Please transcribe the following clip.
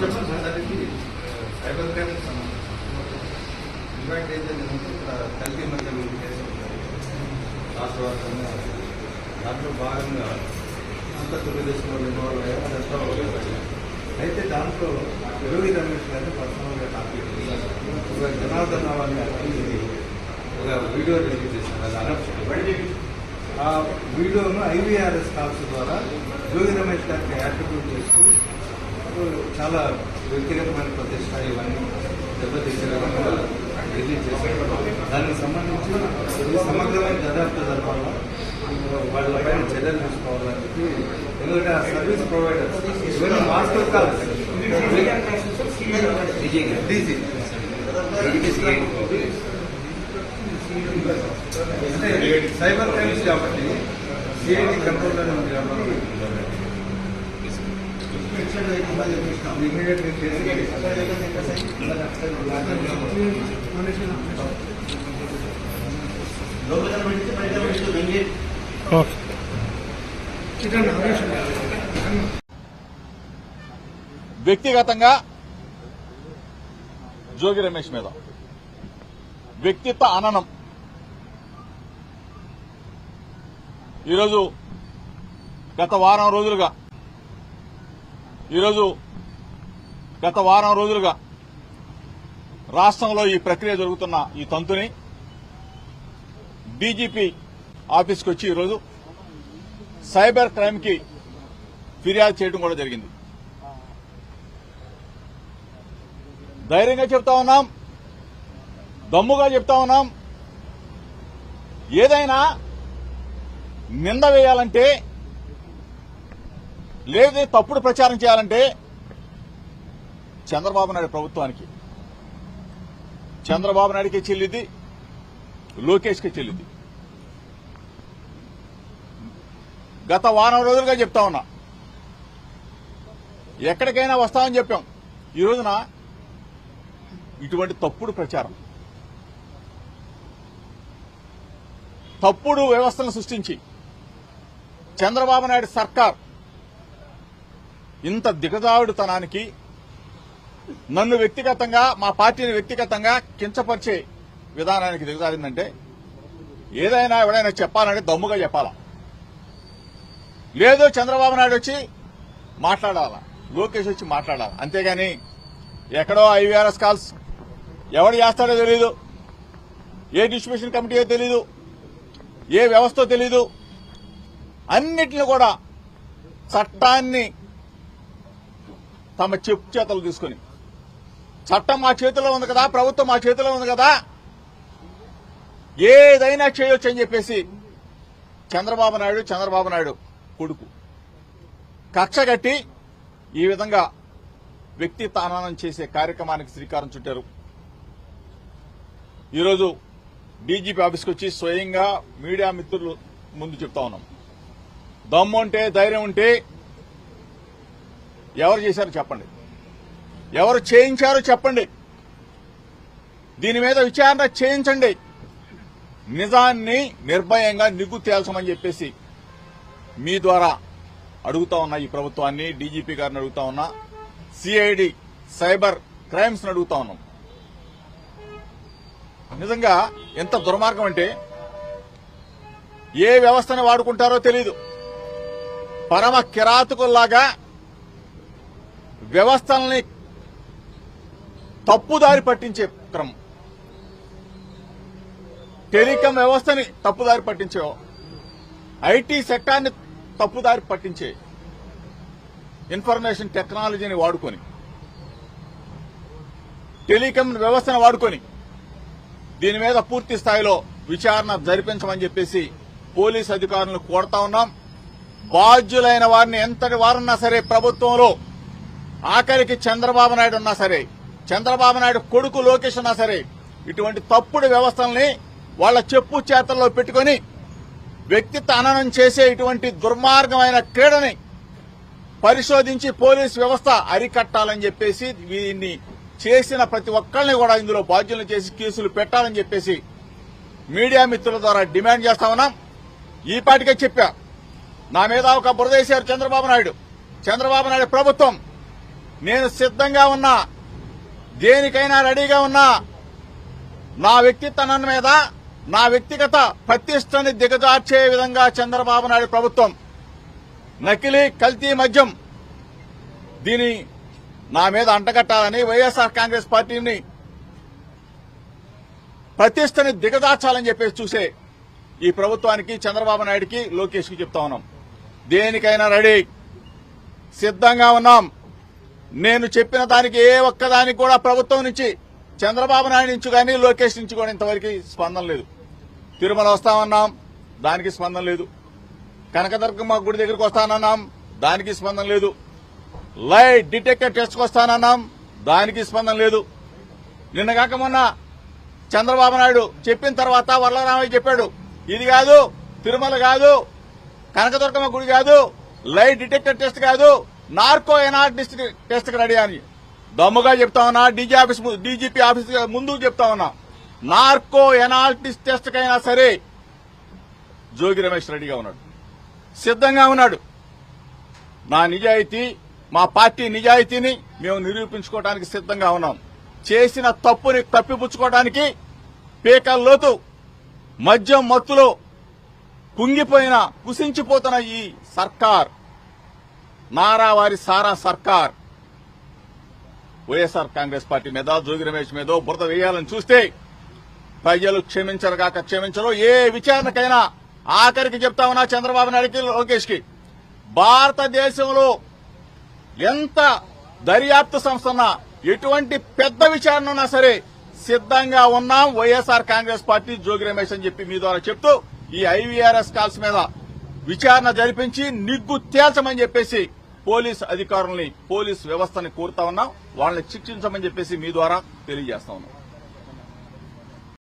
చెప్పండి సార్ ఇది cyber crime ఇవాళ ఏంటంటే ఇక్కడ కల్తీ మధ్య కేసు ఉంటాయి రాష్ట్ర వ్యాప్తంగా దాంట్లో భాగంగా అంత తెలుగుదేశం వాళ్ళు ఇన్వాల్వ్ అయ్యారు అదంతా ఒకటే అయితే దాంట్లో యోగి రమేష్ గారిని పర్సనల్గా టాపిక్ ఒక జనార్దన్ రావాలి ఇది ఒక వీడియో రిలీజ్ చేశారు. అది అనర్చు ఆ వీడియోను ఐవీఆర్ఎస్ కాల్స్ ద్వారా యోగి రమేష్ గారికి యాట్రిబ్యూట్ చేస్తూ చాలా వ్యక్తిగతమైన ప్రతిష్ట ఇవన్నీ దెబ్బతీసే విధంగా రిలీజ్ చేశారు. దానికి సంబంధించి సమగ్రమైన దర్యాప్తు జరపాలా వాళ్ళపైన చర్యలు తీసుకోవాలని చెప్పి ఎందుకంటే ఆ సర్వీస్ ప్రొవైడర్స్ ఇవన్నీ మాస్టర్ కాదు. డీజీ అంటే సైబర్ క్రైమ్స్ కాబట్టి సిఐడి కంట్రోల్లోనే ఉంది కాబట్టి ఇమీడియట్లీ వ్యక్తిగతంగా జోగి రమేష్ మీద వ్యక్తిత్వ అననం ఈరోజు గత వారం రోజులుగా ఈరోజు గత వారం రోజులుగా రాష్ట్రంలో ఈ ప్రక్రియ జరుగుతున్న ఈ తంతుని డీజీపీ ఆఫీస్కి వచ్చి ఈరోజు సైబర్ క్రైమ్కి ఫిర్యాదు చేయడం కూడా జరిగింది. ధైర్యంగా చెప్తా ఉన్నాం దమ్ముగా చెప్తా ఉన్నాం. ఏదైనా నింద వేయాలంటే లేదా తప్పుడు ప్రచారం చేయాలంటే చంద్రబాబు నాయుడు ప్రభుత్వానికి. చంద్రబాబు నాయుడికి చెల్లింది లోకేష్కి చెల్లింది గత వారం రోజులుగా చెప్తా ఉన్నా. ఎక్కడికైనా వస్తామని చెప్పాం. ఈ రోజున ఇటువంటి తప్పుడు ప్రచారం తప్పుడు వ్యవస్థను సృష్టించి చంద్రబాబు నాయుడు సర్కార్. ఇంత దిగజారుడుతనానికి నన్ను వ్యక్తిగతంగా మా పార్టీని వ్యక్తిగతంగా కించపరిచే విధానానికి దిగజారిందంటే ఏదైనా ఎవడైనా చెప్పాలంటే దమ్ముగా చెప్పాలా? లేదు చంద్రబాబు నాయుడు వచ్చి మాట్లాడాలా? లోకేష్ వచ్చి మాట్లాడాలి? అంతేగాని ఎక్కడో ఐవీఆర్ఎస్ కాల్స్ ఎవడు చేస్తాడో తెలీదు. ఏ డిస్ట్రిబ్యూషన్ కమిటీయో తెలీదు. ఏ వ్యవస్థో తెలీదు. అన్నిటిని కూడా చట్టాన్ని తమ చెప్పు చేతలు తీసుకుని చట్టం మా చేతిలో ఉంది కదా ప్రభుత్వం మా చేతిలో ఉంది కదా ఏదైనా చేయొచ్చు అని చెప్పేసి చంద్రబాబు నాయుడు చంద్రబాబు నాయుడు కొడుకు. కక్షగట్టి ఈ విధంగా వ్యక్తి తానానం చేసే కార్యక్రమానికి శ్రీకారం చుట్టారు. ఈరోజు డీజీపీ ఆఫీస్కి వచ్చి స్వయంగా మీడియా మిత్రులు ముందు చెప్తా ఉన్నాం. దమ్ము ఉంటే ధైర్యం ఉంటే ఎవరు చేశారో చెప్పండి. ఎవరు చేయించారో చెప్పండి. దీని మీద విచారణ చేయించండి. నిజాన్ని నిర్భయంగా నిగ్గు తేల్చమని చెప్పేసి మీ ద్వారా అడుగుతా ఉన్నా ఈ ప్రభుత్వాన్ని డీజీపీ గారిని అడుగుతా ఉన్నా సిఐడి సైబర్ క్రైమ్స్ అడుగుతా ఉన్నాం. నిజంగా ఎంత దుర్మార్గం అంటే ఏ వ్యవస్థను వాడుకుంటారో తెలీదు. పరమ కిరాతకుల్లాగా వ్యవస్థల్ని తప్పుదారి పట్టించే క్రమం. టెలికాం వ్యవస్థని తప్పుదారి పట్టించే ఐటీ సెక్టార్ని తప్పుదారి పట్టించే ఇన్ఫర్మేషన్ టెక్నాలజీని వాడుకొని టెలికాం వ్యవస్థను వాడుకొని దీని మీద పూర్తి స్థాయిలో విచారణ జరిపించమని చెప్పేసి పోలీస్ అధికారులను కోరుతా ఉన్నాం. బాధ్యులైన వారిని ఎంతటి వారున్నా సరే ప్రభుత్వంలో ఆఖరికి చంద్రబాబు నాయుడు ఉన్నా సరే చంద్రబాబు నాయుడు కొడుకు లోకేష్ ఉన్నా సరే ఇటువంటి తప్పుడు వ్యవస్థల్ని వాళ్ళ చెప్పు చేతల్లో పెట్టుకొని వ్యక్తిత్వ అననం చేసే ఇటువంటి దుర్మార్గమైన క్రీడని పరిశోధించి పోలీస్ వ్యవస్థ అరికట్టాలని చెప్పేసి దీన్ని చేసిన ప్రతి ఒక్కరిని కూడా ఇందులో బాధ్యులను చేసి కేసులు పెట్టాలని చెప్పేసి మీడియా మిత్రుల ద్వారా డిమాండ్ చేస్తా ఉన్నాం. ఈ పాటికే చెప్పా నా మీద ఒక బురదేశారు చంద్రబాబు నాయుడు. చంద్రబాబు నాయుడు ప్రభుత్వం. నేను సిద్ధంగా ఉన్నా. దేనికైనా రెడీగా ఉన్నా. నా వ్యక్తిత్వం మీద నా వ్యక్తిగత ప్రతిష్టని దిగజార్చే విధంగా చంద్రబాబు నాయుడు ప్రభుత్వం. నకిలీ కల్తీ మద్యం. దీని నా మీద అంటగట్టాలని వైఎస్ఆర్ కాంగ్రెస్ పార్టీని ప్రతిష్టని దిగదార్చాలని చెప్పేసి చూసే ఈ ప్రభుత్వానికి చంద్రబాబు నాయుడికి లోకేష్కి చెప్తా ఉన్నాం. దేనికైనా రెడీ. సిద్ధంగా ఉన్నాం. నేను చెప్పిన దానికి ఏ ఒక్కదానికి కూడా ప్రభుత్వం నుంచి చంద్రబాబు నాయుడు నుంచి కానీ లోకేష్ నుంచి కూడా ఇంతవరకు స్పందన లేదు. తిరుమల వస్తామన్నాం దానికి స్పందన లేదు. కనకదుర్గమ్మ గుడి దగ్గరికి వస్తానన్నాం దానికి స్పందన లేదు. లైట్ డిటెక్టర్ టెస్ట్కి వస్తానన్నాం దానికి స్పందన లేదు. నిన్న కాక మొన్న చంద్రబాబు నాయుడు చెప్పిన తర్వాత వరలరామయ్య చెప్పాడు ఇది కాదు తిరుమల కాదు కనకదుర్గమ్మ గుడి కాదు లైట్ డిటెక్టర్ టెస్ట్ కాదు నార్కో ఎనాలిస్ట్ టెస్ట్ రెడీ అని. దమ్ముగా చెప్తా ఉన్నా డీజీ ఆఫీస్ డీజీపీ ఆఫీస్ ముందు చెప్తా ఉన్నా. నార్కో ఎనాలిటిస్ టెస్ట్ కైనా సరే జోగి రమేష్ రెడీగా ఉన్నాడు. సిద్ధంగా ఉన్నాడు. నా నిజాయితీ మా పార్టీ నిజాయితీని మేము నిరూపించుకోవడానికి సిద్ధంగా ఉన్నాం. చేసిన తప్పుని కప్పిపుచ్చుకోవడానికి పీకల మద్యం మత్తులో కుంగిపోయిన కుసించిపోతున్న ఈ సర్కార్ నారావారి సారా సర్కార్ వైఎస్ఆర్ కాంగ్రెస్ పార్టీ మీద జోగి రమేష్ మీద బురద వేయాలని చూస్తే ప్రజలు క్షమించరు కాక క్షమించరు. ఏ విచారణకైనా ఆఖరికి చెప్తా ఉన్నా చంద్రబాబు నాయుడుకి లోకేష్కి భారతదేశంలో ఎంత దర్యాప్తు సంస్థ ఉన్నా ఎటువంటి పెద్ద విచారణ ఉన్నా సరే సిద్ధంగా ఉన్నాం YSR Congress party Jogi Ramesh అని చెప్పి మీ ద్వారా చెప్తూ ఈ ఐవీఆర్ఎస్ కాల్స్ మీద విచారణ జరిపించి నిగ్గు తేల్చమని చెప్పేసి పోలీస్ అధికారుల్ని పోలీస్ వ్యవస్థని కోరుతా ఉన్నాం. వాళ్ళని శిక్షించమని చెప్పేసి మీ ద్వారా తెలియజేస్తా ఉన్నాం.